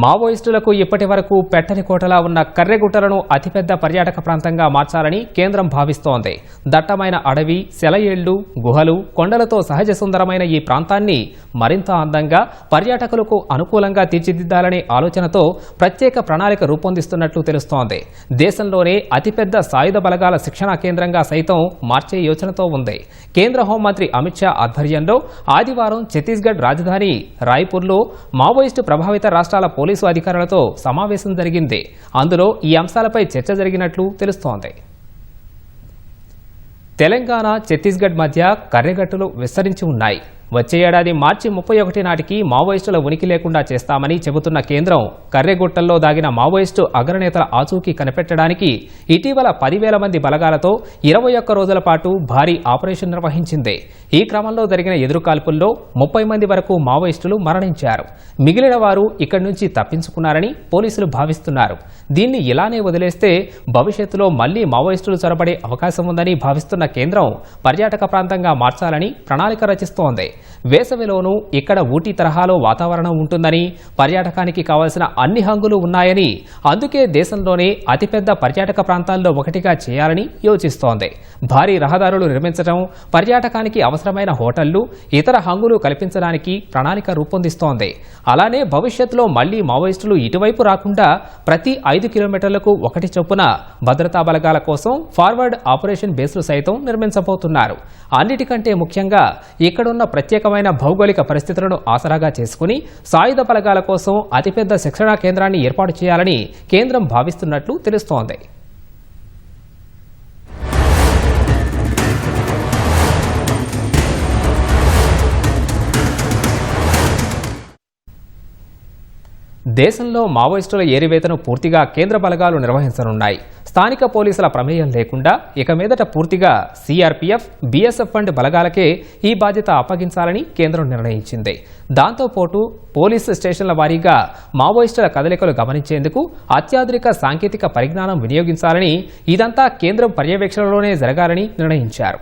మావోయిస్టులకు ఇప్పటి వరకు పెట్టని కోటలా ఉన్న కర్రెగుట్టలను అతిపెద్ద పర్యాటక ప్రాంతంగా మార్చాలని కేంద్రం భావిస్తోంది. దట్టమైన అడవి సెలయేళ్ళు గుహలు కొండలతో సహజ సుందరమైన ఈ ప్రాంతాన్ని మరింత అందంగా పర్యాటకులకు అనుకూలంగా తీర్చిదిద్దాలనే ఆలోచనతో ప్రత్యేక ప్రణాళిక రూపొందిస్తున్నట్లు తెలుస్తోంది. దేశంలోనే అతిపెద్ద సాయుధ బలగాల శిక్షణా కేంద్రంగా సైతం మార్చే యోచనతో ఉంది. కేంద్ర హోంమంత్రి అమిత్ షా ఆధ్వర్యంలో ఆదివారం ఛత్తీస్గఢ్ రాజధాని రాయ్పూర్లో మావోయిస్టు ప్రభావిత రాష్ట్రాల పోలీసు అధికారులతో సమావేశం జరిగింది. అందులో ఈ అంశాలపై చర్చ జరిగినట్లు తెలుస్తోంది. తెలంగాణ ఛత్తీస్గఢ్ మధ్య కర్రెగట్టులు విస్తరించి ఉన్నాయి. వచ్చే ఏడాది మార్చి ముప్పై ఒకటి నాటికి మావోయిస్టుల ఉనికి లేకుండా చేస్తామని చెబుతున్న కేంద్రం కర్రెగుట్టల్లో దాగిన మావోయిస్టు అగ్రనేతల ఆచూకీ కనిపెట్టడానికి ఇటీవల పదివేల మంది బలగాలతో ఇరవై ఒక్క రోజుల పాటు భారీ ఆపరేషన్ నిర్వహించింది. ఈ క్రమంలో జరిగిన ఎదురుకాల్పుల్లో ముప్పై మంది వరకు మావోయిస్టులు మరణించారు. మిగిలిన వారు ఇక్కడి నుంచి తప్పించుకున్నారని పోలీసులు భావిస్తున్నారు. దీన్ని ఇలానే వదిలేస్తే భవిష్యత్తులో మళ్ళీ మావోయిస్టులు చొరబడే అవకాశం ఉందని భావిస్తున్న కేంద్రం పర్యాటక ప్రాంతంగా మార్చాలని ప్రణాళిక రచిస్తోంది. వేసవిలోనూ ఇక్కడ ఊటీ తరహాలో వాతావరణం ఉంటుందని పర్యాటకానికి కావలసిన అన్ని హంగులు ఉన్నాయని అందుకే దేశంలోనే అతిపెద్ద పర్యాటక ప్రాంతాల్లో ఒకటిగా చేయాలని యోచిస్తోంది. భారీ రహదారులు నిర్మించడం పర్యాటకానికి అవసరమైన హోటళ్ళు ఇతర హంగులు కల్పించడానికి ప్రణాళిక రూపొందిస్తోంది. అలానే భవిష్యత్తులో మళ్ళీ మావోయిస్టులు ఇటువైపు రాకుండా ప్రతి ఐదు కిలోమీటర్లకు ఒకటి చొప్పున భద్రతా బలగాల కోసం ఫార్వర్డ్ ఆపరేషన్ బేస్లు సైతం నిర్మించబోతున్నారు. అన్నిటికంటే ముఖ్యంగా ఇక్కడున్న ప్రత్యేకమైన భౌగోళిక పరిస్థితులను ఆసరాగా చేసుకుని సాయుధ బలగాల కోసం అతిపెద్ద శిక్షణా కేంద్రాన్ని ఏర్పాటు చేయాలని కేంద్రం భావిస్తున్నట్లు తెలుస్తోంది. దేశంలో మావోయిస్టుల ఏరివేతను పూర్తిగా కేంద్ర బలగాలు నిర్వహించనున్నాయి. స్థానిక పోలీసుల ప్రమేయం లేకుండా ఇక మీదట పూర్తిగా సీఆర్పీఎఫ్ బీఎస్ఎఫ్ వంటి బలగాలకే ఈ బాధ్యత అప్పగించాలని కేంద్రం నిర్ణయించింది. దాంతోపాటు పోలీసు స్టేషన్ల వారీగా మావోయిస్టుల కదలికలు గమనించేందుకు అత్యాధునిక సాంకేతిక పరిజ్ఞానం వినియోగించాలని ఇదంతా కేంద్రం పర్యవేక్షణలోనే జరగాలని నిర్ణయించారు.